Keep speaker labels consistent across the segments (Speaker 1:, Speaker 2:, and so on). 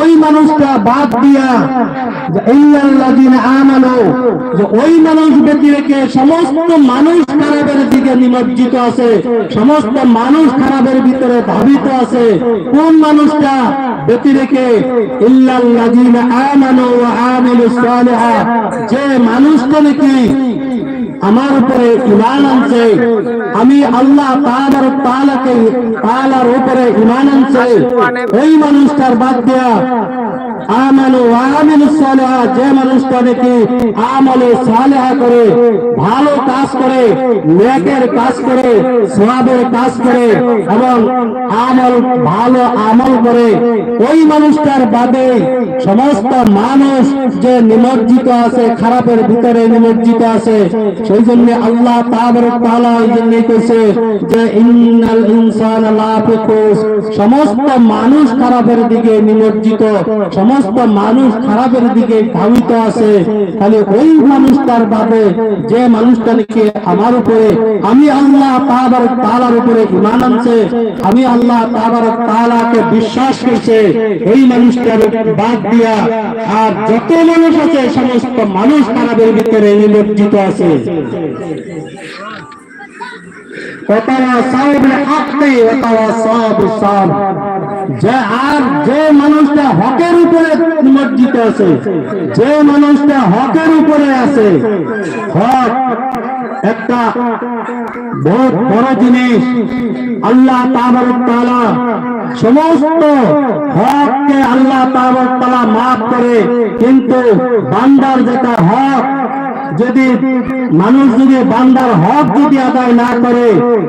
Speaker 1: ওই মানুষটা বাদ দিয়া সমস্ত মানুষ খারাপের দিকে নিমজ্জিত আছে, সমস্ত মানুষ খারাপের ভিতরে ধাবিত আছে, কোন মানুষটা ব্যক্তি রেখে ইল্লাল্লাযিনা আমানু আমিলুস সালিহাত যে মানুষটা নাকি আমার উপরে ইমান আনছে। আমি আল্লাহ তাআলার তাআলাকে, তাআলার উপরে ইমান আনছে। এই মানুষটার বাদ দেয়া আমানু আমিলুস সালিহাত যে মানুষটা নাকি আমলে সালেহা করে, ভালো কাজ করে, নেকের কাজ করে সওয়াবের কাজ করে এবং আমল, ভালো আমল করে, ওই মানুষটার বাদে সমস্ত মানুষ যে নিমজ্জিত আছে, খারাপের ভিতরে নিমজ্জিত আছে, সেই জন্য আল্লাহ তাআলা এই জন্য কইছে যে, ইন্নাল ইনসানা সমস্ত মানুষ খারাপের দিকে নিমজ্জিত সমস্ত মানুষ খারাপের দিকে ধাবিত আছে খালি ওই মানুষটার বাদে যে মানুষটা নাকি আমার উপরে আমি আল্লাহ তাবারক তাআলার উপরে ঈমান আনছে আমি আল্লাহ তাবারক তাআলাকে বিশ্বাস করছে ওই মানুষটার বাদ দিয়া আর যত মানুষ আছে সমস্ত মানুষ খারাপের ভিতরে নিমজ্জিত আছে وتواصوا بالحق وتواصوا بالصبر যে আর যে মানুষটা হকের উপরে নিমজ্জিত আছে, যে মানুষটা হকের উপরে আছে, হক একটা বহুত বড় জিনিস। আল্লাহ তাআলা সমস্ত হককে আল্লাহ তাআলা মাফ করে, কিন্তু বান্দার যেটা হক যদি মানুষ যদি বান্দার হক যদি আদায় না করে,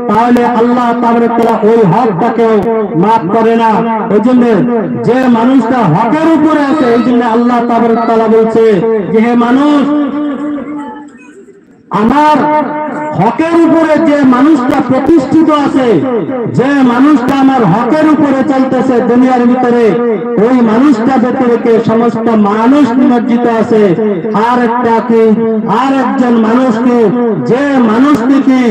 Speaker 1: তাহলে আল্লাহ তারা ওই হকটাকেও মাফ করে না। ওই জন্য যে মানুষটা হকের উপরে আছে ওই জন্য আল্লাহ তাআলা বলছে যে, হে মানুষ, আমার হকের উপরে যে মানুষটা প্রতিষ্ঠিত আছে, যে মানুষটা আমার হকের উপরে চলতেছে দুনিয়ার ভিতরে, ওই মানুষটা ব্যতিরেকে সমস্ত মানুষ নিমজ্জিত আছে। আর একটা কি? আর একজন মানুষকে, যে মানুষটি কি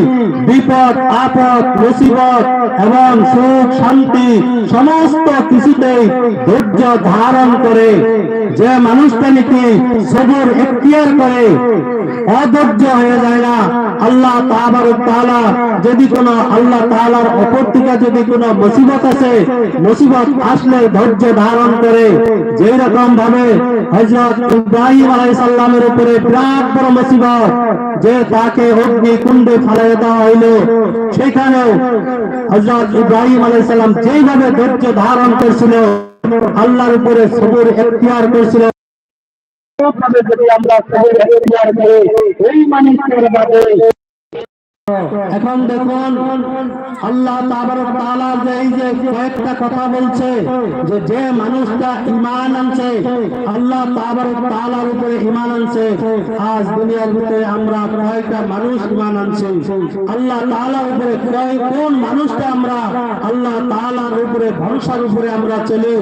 Speaker 1: বিপদ, আপদ, মুসিবত এবং সুখ, শান্তি সমস্ত কিছুতেই ধৈর্য ধারণ করে, যে মানুষটা নাকি সবর এখতিয়ার করে, অধৈর্য হয়ে যায় না। আল্লাহ যদি কোনো আল্লাহ তাআলার অপর থেকে যদি কোনো মুসিবত আছে মুসিবত আসলে ধৈর্য ধারণ করে। যেই রকম ভাবে হযরত ইব্রাহিম আলাইহিস সালামের উপরে বিরাট বড় মুসিবত, যে তাকে অগ্নি কুণ্ডে ফেলাই দেওয়া হইল, সেখানেও হযরত ইব্রাহিম আলাইহিস সালাম যেইভাবে ধৈর্য ধারণ করছিল, আল্লাহর উপরে সবর এখতিয়ার করছিল। আমরা সবর এই মানুষের বাদে এখন দেখুন, আল্লাহ কয়েকটা কথা বলছে, যে যে মানুষটা ঈমান আনছে, আল্লাহ তাআলার উপরে ঈমান আনছে, আজ দুনিয়ার ভিতরে আমরা কয়েকটা মানুষ ঈমান আনছে? আল্লাহ তাআলার উপরে কয় কোন মানুষটা আমরা? আল্লাহ তাআলার উপরে, ভরসার উপরে আমরা চলি।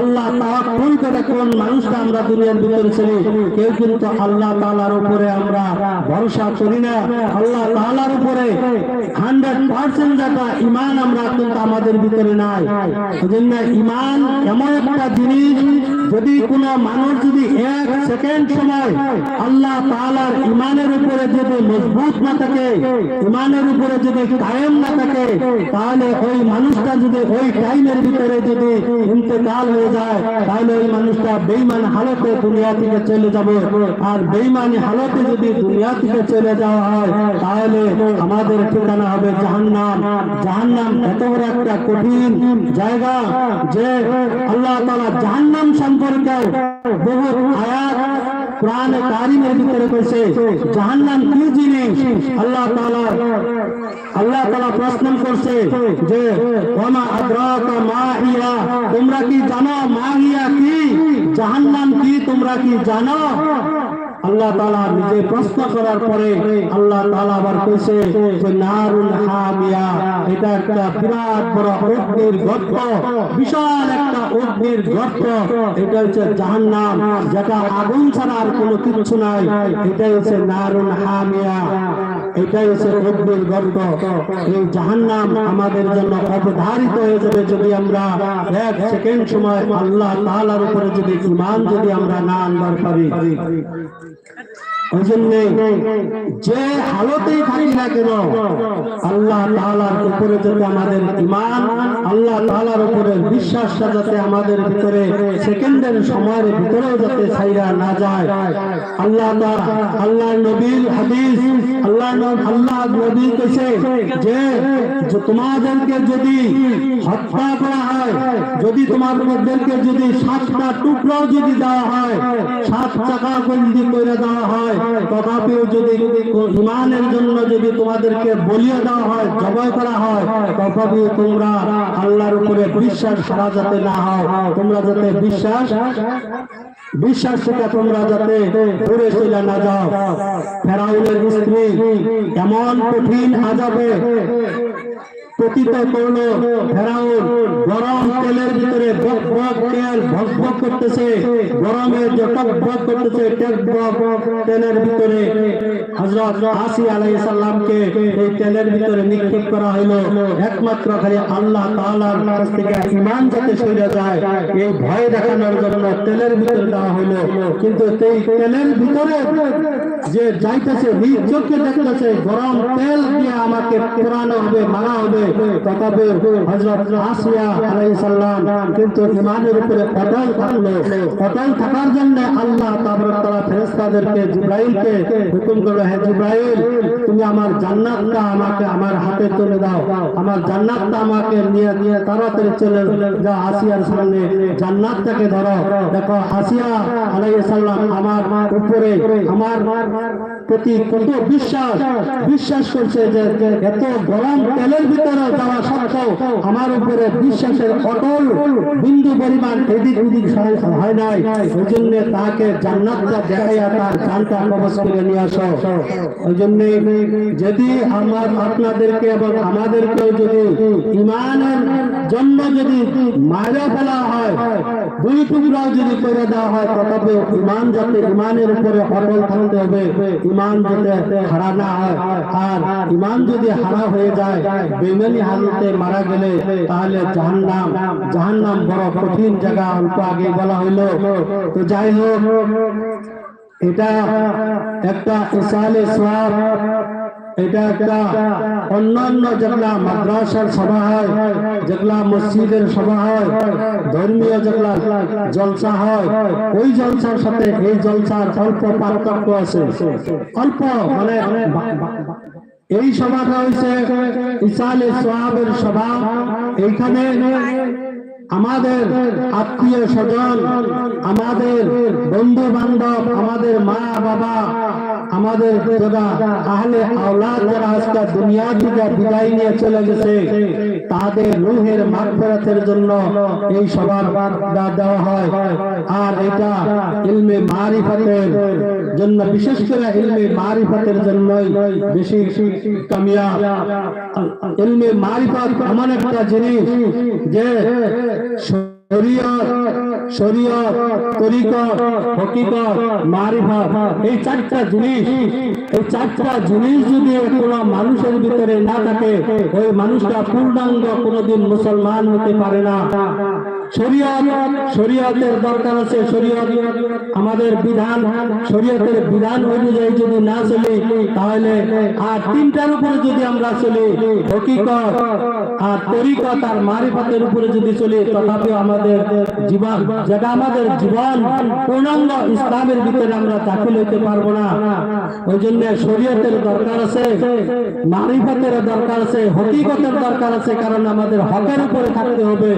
Speaker 1: আল্লাহ তাওয়াক্কুল করে কোন মানুষটা আমরা দুনিয়ার ভিতরে চলি? কেউ কিন্তু আল্লাহ তাআলার উপরে আমরা ভরসা করি না। আল্লাহ তাআলার উপরে হান্ড্রেড পার্সেন্ট যেটা ইমান আমরা কিন্তু আমাদের ভিতরে নাই। সেজন্য ইমান এমন একটা জিনিস যদি কোনো মানুষ যদি এক সেকেন্ড সময় আল্লাহ তাআলার ইমানের উপরে যদি মজবুত না থাকে ইমানের উপরে যদি কায়েম না থাকে, তাহলে ওই মানুষটা যদি ওই টাইমের ভিতরে যদি ইন্তেকাল হয়ে যায়, তাহলে ওই মানুষটা বেইমান হালতে দুনিয়া থেকে চলে যাবে। আর বেইমানি হালতে যদি দুনিয়া থেকে চলে যাওয়া হয়, তাহলে আমাদের ঠিকানা হবে জাহান্নাম। জাহান্নাম এত বড় একটা কঠিন জায়গা যে আল্লাহ তাআলা জাহান্নাম সম্পর্কে বহু আয়াত কোরআনে কারিমের ভিতরে কইছে জাহান্নাম কি জিনিস আল্লাহ তাআলা আল্লাহ তাআলা প্রশ্ন করছে যে ওমা আদরাকা মা হিয়া তোমরা কি জানো মা হিয়া কি জাহান্নাম কি তোমরা কি জানো আল্লাহ তালা নিজে প্রশ্ন করার পরে আল্লাহ তালা আবার কইছে যে নারুল হামিয়া, এটা একটা বিরাট বড় অগ্নির গর্ত, বিশাল একটা অগ্নির গর্ত। এটা হচ্ছে জাহান্নাম, যেটা আগুন ছাড়া আর কোনো কিছু নাই। এটাই হচ্ছে নারুল হামিয়া। এটাই রব্বের গর্ব এই জাহান্নাম আমাদের জন্য অবধারিত হয়ে যাবে যদি আমরা এক সেকেন্ড সময় আল্লাহ তাআলার উপরে যদি ইমান যদি আমরা না আনবার পারি। যে হালতেই থাকি না কেন, আল্লাহ উপরে যাতে আমাদের ইমান আল্লাহ উপরে বিশ্বাসটা যাতে আমাদের ভিতরে সেকেন্ডের সময়ের যাতে ছাইরা না যায়। আল্লাহ আল্লাহ নবীর হাদিস, আল্লাহ আল্লাহ নবী কইছে যে তোমাদেরকে যদি হত্যা করা হয়, যদি তোমাদেরকে যদি সাতটা টুকরো যদি দেওয়া হয়, সাত টাকা যদি করে দেওয়া হয় তথাপিও যদি ইমানের জন্য যদি তোমাদেরকে বলিয়ে দেওয়া হয়, জবাই করা হয়, তথাপিও তোমরা আল্লাহর উপরে বিশ্বাস করা যাতে না হয়। তোমরা যাতে বিশ্বাস বিশ্বাস থেকে তোমরা যাতে দূরে চলে না যাও। ফেরাউলের স্ত্রী এমন কঠিন আজাবে তেলের ভিতরে বক বক তেল ভক ভক করতেছে, গরমে যে টক করতেছে টেক তেলের ভিতরে। হযরত আসি আলাইহিস সালামকে এই তেলের ভিতরে নিক্ষেপ করা হলো একমাত্র খালি আল্লাহ থেকে ঈমান যাতে সরে যায়, এই ভয় দেখানোর জন্য তেলের ভিতরে দেওয়া হলো কিন্তু এই তেলের ভিতরে যে যাইতেছে, নিজ দেখতেছে, গরম তেল দিয়ে আমাকে পোড়ানো হবে, মারা হবে। তথাপি হযরত আমার জান্নাতটা আমাকে আমার হাতে তুলে দাও। আমার জান্নাতটা আমাকে নিয়ে নিয়ে তাড়াতাড়ি চলে যাও আসিয়ার সামনে। জান্নাতটাকে ধরো। দেখো আসিয়া আলাইহিস সালাম আমার উপরে, আমার প্রতি কত বিশ্বাস বিশ্বাস করছে যে এত গরম তেলের ভিতরে যাওয়া সত্ত্বেও আমার উপরে বিশ্বাসের অটল বিন্দু পরিমাণ এদিক ওদিক হয় নাই। ওই জন্য তাকে জান্নাতটা দেখাইয়া তার জানটা কবজ করে নিয়ে আসো। ওই জন্য যদি আমার আপনাদেরকে এবং আমাদেরকেও যদি ইমানের জন্য যদি মারা ফেলা হয়, দুই টুকরাও যদি করে দেওয়া হয় তথাপি ইমান যাতে ইমানের উপরে অটল থাকতে হবে। ইমান যাতে হারা না হয়, আর ইমান যদি হারা হয়ে যায় বেমানি হালতে মারা গেলে, তাহলে জাহান্নাম জাহান্নাম বড় কঠিন জায়গা অল্প আগে বলা হইল। তো যাই হোক, এটা একটা ইসালে সোয়াব এটা একটা অন্যান্য যেগুলা মাদ্রাসার সভা হয়, যেগুলা মসজিদের সভা হয়, ধর্মীয় যেগুলা জলসা হয়, ওই জলসার সাথে এই জলসার অল্প পার্থক্য আছে। অল্প মানে এই সভাটা হয়েছে ইসালে সোয়াবের সভা। এইখানে আমাদের আত্মীয় স্বজন, আমাদের বন্ধু বান্ধব আমাদের মা, বাবা, আমাদের যারা আজকে দুনিয়া বিদায় নিয়ে চলে গেছে, তাদের রুহের মাগফিরাতের জন্য এই সবার দা- দেওয়া হয়। আর এটা ইলমে জন্য, বিশেষ করে ইলমে মারিফাতের জন্যই বেশি ইলমে এমন একটা জিনিস যে চারটা জিনিস, এই চারটা জিনিস যদি কোনো মানুষের ভিতরে না থাকে, ওই মানুষটা পূর্ণাঙ্গ কোনোদিন মুসলমান হতে পারে না। আমাদের বিধান, শরীয়তের বিধান অনুযায়ী যদি না চলি, তাহলে আর তিনটার উপরে যদি আমরা হকিকত আর তরিকত আর উপরে যদি আমাদের জীবন, যেটা আমাদের জীবন পূর্ণাঙ্গ ইসলামের ভিতরে আমরা দাখিল হইতে পারব না। ওই জন্য শরীয়তের দরকার আছে, মারিফতের দরকার আছে, হকিকতের দরকার আছে, কারণ আমাদের হকের উপরে থাকতে হবে।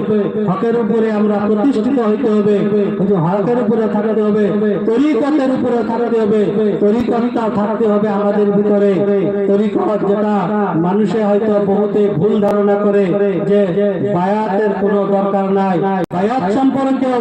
Speaker 1: হকের উপরে আমরা প্রতিষ্ঠিত হইতে হবে। কিন্তু হালকার উপরে থাকতে হবে, তরিকতের উপরে থাকতে হবে, তরিকতটা থাকতে হবে আমাদের ভিতরে। তরিকত যেটা মানুষে হয়তো বহুতে ভুল ধারণা করে যে বায়াতের কোনো দরকার নাই। বায়াত সম্পর্কেও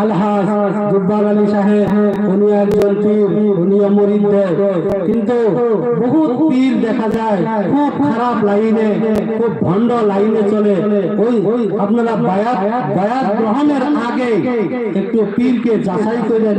Speaker 1: আলহাজ জুব্বার আলী সাহেব, উনি একজন পীর উনিও মরিদ দেয় কিন্তু বহুত পীর দেখা যায়, খুব খারাপ লাইনে, খুব ভণ্ড লাইনে চলে। ওই ওই, আপনারা বায়াত বায়াত গ্রহণের আগে একটু পীরকে যাচাই করে